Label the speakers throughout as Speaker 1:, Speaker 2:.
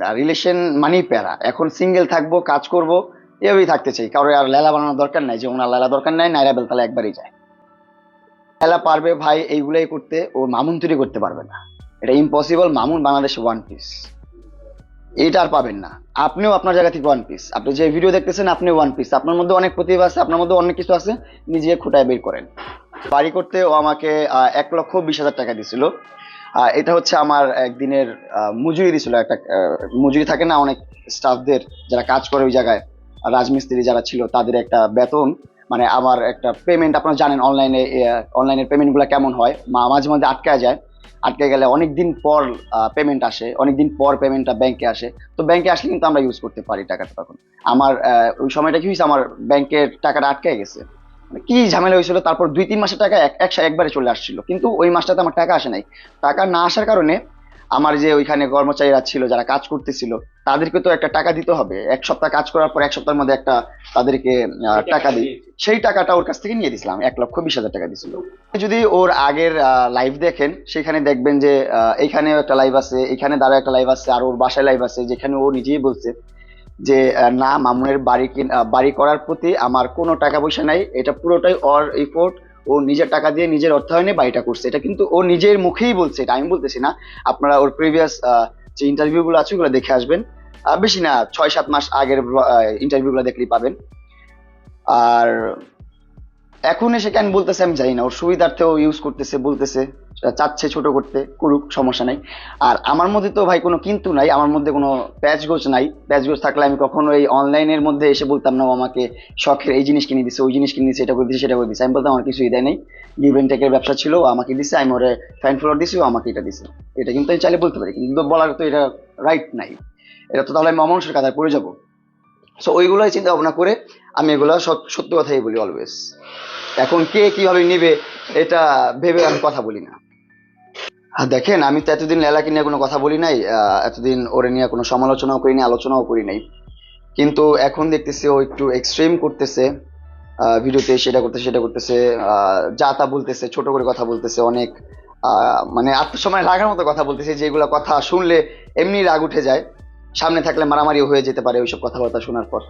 Speaker 1: না রিলেশন মানেই প্যারা। এখন সিঙ্গেল থাকব কাজ করব এভাবেই থাকতে চাই। কারোর আর লেলা বানানোর দরকার নাই যে ওনার লেলা দরকার নাই নাইরা বেলতালা একবারই যায়। লেলা পারবে ভাই এইগুলাই করতে ও মামুন তৈরি করতে পারবে না। এটা impossible Mamun Bangladesh one piece এটা আর পাবেন না। আপনিও আপনার জায়গা থেকে ওয়ান পিস আপনি যে ভিডিও দেখতেছেন আপনি ওয়ান পিস আপনার মধ্যে অনেক প্রতিভা আছে আপনার মধ্যে অনেক কিছু আছে নিজে খুঁটায় বের করেন। বাড়ি করতে ও আমাকে এক লক্ষ বিশ হাজার টাকা আহ, এটা হচ্ছে আমার একদিনের মজুরি দিছিল একটা মজুরি থাকে না অনেক স্টাফদের যারা কাজ করে ওই জায়গায়, রাজমিস্ত্রি যারা ছিল তাদের একটা বেতন মানে আমার একটা পেমেন্ট আপনারা জানেন অনলাইনে অনলাইনের পেমেন্টগুলো কেমন হয় মাঝে মাঝে আটকায় যায় আটকে গেলে অনেক দিন পর পেমেন্ট আসে অনেক দিন পর পেমেন্টটা ব্যাংকে আসে, তো ব্যাংকে আসলে কিন্তু আমরা ইউজ করতে পারি টাকাটা তখন। আমার ওই সময়টা কি হয়েছে, আমার ব্যাংকের টাকাটা আটকে গেছে। কি ঝামেলা হয়েছিল তারপর দুই তিন মাসের টাকা এক একবারে চলে আসছিল। কিন্তু ওই মাসটাতে আমার টাকা আসে নাই। টাকা না আসার কারণে আমার যে ওইখানে কর্মচারীরা ছিল যারা কাজ করতেছিল তাদেরকে তো একটা টাকা দিতে হবে। এক সপ্তাহ কাজ করার পর এক সপ্তাহের মধ্যে একটা তাদেরকে টাকা দিই। সেই টাকাটা ওর কাছ থেকে নিয়ে দিছিলাম এক লক্ষ বিশ হাজার টাকা দিছিল। যদি ওর আগের লাইভ দেখেন সেখানে দেখবেন যে এইখানেও একটা লাইভ আছে এখানে দ্বারা একটা লাইভ আছে আর ওর বাসায় লাইভ আছে যেখানে ও নিজেই বলছে যে না, মামুনের বাড়ি বাড়ি করার প্রতি আমার কোনো টাকা পয়সা নাই। এটা পুরোটাই অর এফোর্ট ও নিজের টাকা দিয়ে নিজের অর্থায়নে বাড়িটা করছে। এটা কিন্তু ও নিজের মুখেই বলছে, এটা আমি বলতেছি না। আপনারা ওর প্রিভিয়াস যে ইন্টারভিউগুলো আছে, ওগুলো দেখে আসবেন। বেশি না ছয় সাত মাস আগের ইন্টারভিউগুলো দেখলেই পাবেন। আর এখন এসে কেন বলতেছে আমি জানি না। ওর সুবিধার্থে ও ইউজ করতেছে, বলতেছে চাচ্ছে ছোট করতে, করুক, সমস্যা নাই। আর আমার মধ্যে তো ভাই কোনো কিন্তু নাই, আমার মধ্যে কোনো প্যাচ গোছ নাই। প্যাচ গোচ থাকলে আমি কখনো এই অনলাইনের মধ্যে এসে বলতাম না আমাকে শখের এই জিনিস কিনে দিছে, ওই জিনিস কিনে দিছে, এটা করে দিছে, সেটা করে দিছে। আমি বলতাম, আমার কিছুই দেয় নেই। গিভ টেকের ব্যবসা ছিল আমাকে দিছে, আমি ওরে ফ্যান ফ্লোর দিছি, ও আমাকে এটা দিছে। এটা কিন্তু আমি চাইলে বলতে পারি, কিন্তু বলার তো এটা রাইট নাই। এটা তো তাহলে আমি অমানুষের কাতায় পড়ে যাব। সো ওইগুলোই চিন্তা ভাবনা করে আমি এগুলো সত- সত্য কথাই বলি অলওয়েজ এখন কে কীভাবে নেবে, এটা ভেবে আমি কথা বলি না। দেখেন, আমি তো এতদিন লেলাকে নিয়ে কোনো কথা বলি নাই এতদিন ওরে নিয়ে কোনো সমালোচনাও করিনি, আলোচনাও করি নাই। কিন্তু এখন দেখতেছি ও একটু এক্সট্রিম করতেছে ভিডিওতে সেটা করতেছে সেটা করতেছে যা তা বলতেছে, ছোট করে কথা বলতেছে, অনেক মানে আত্মসময় রাখার মতো কথা বলতেছে, যেগুলো কথা শুনলে এমনি রাগ উঠে যায়। সামনে থাকলে মারামারিও হয়ে যেতে পারে ওইসব কথাবার্তা শোনার পর।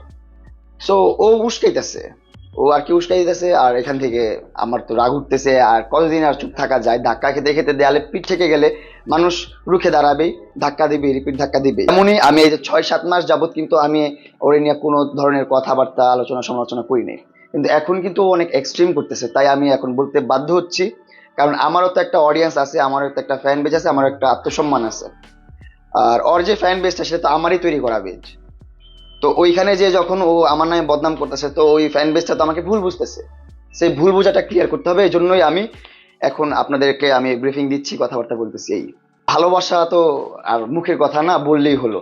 Speaker 1: সো ও উস্কাইতেছে। ও আর কি উস্কাইতেছে? আর এখান থেকে আমার তো রাগ উঠতেছে। আর কতদিন আর চুপ থাকা যায়? ধাক্কা খেতে খেতে দেয়ালে পিঠ থেকে গেলে মানুষ রুখে দাঁড়াবেই। ধাক্কা দিবে রিপিট ধাক্কা দিবে এমনই আমি এই যে ছয়, সাত মাস যাবত কিন্তু আমি ওরে নিয়ে কোনো ধরনের কথাবার্তা, আলোচনা, সমালোচনা করি নাই। কিন্তু এখন কিন্তু অনেক এক্সট্রিম করতেছে। তাই আমি এখন বলতে বাধ্য হচ্ছি। কারণ আমারও তো একটা অডিয়েন্স আছে, আমারও তো একটা ফ্যান বেজ আছে, আমারও একটা আত্মসম্মান আছে। আর ওর যে ফ্যান বেজটা সেটা তো আমারই তৈরি করা বেজ তো ওইখানে যে যখন ও আমার নামে বদনাম করতেছে, তো ওই ফ্যান বেসটা তো আমাকে ভুল বুঝতেছে। সেই ভুল বোঝাটা ক্লিয়ার করতে হবে, এই জন্যই আমি এখন আপনাদেরকে আমি ব্রিফিং দিচ্ছি, কথাবার্তা বলতেছি। এই ভালোবাসা তো আর মুখের কথা না, বললেই হলো।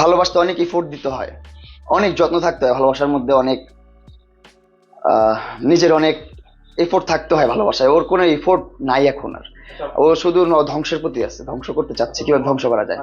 Speaker 1: ভালোবাসতে অনেক ইফোর্ট দিতে হয়। অনেক যত্ন থাকতে হয় ভালোবাসার মধ্যে অনেক নিজের অনেক এফোর্ট থাকতে হয় ভালোবাসায়। ওর কোনো এফোর্ট নাই এখন আর। ও শুধু ধ্বংসের প্রতি আছে। ধ্বংস করতে চাচ্ছে, কীভাবে ধ্বংস করা যায়?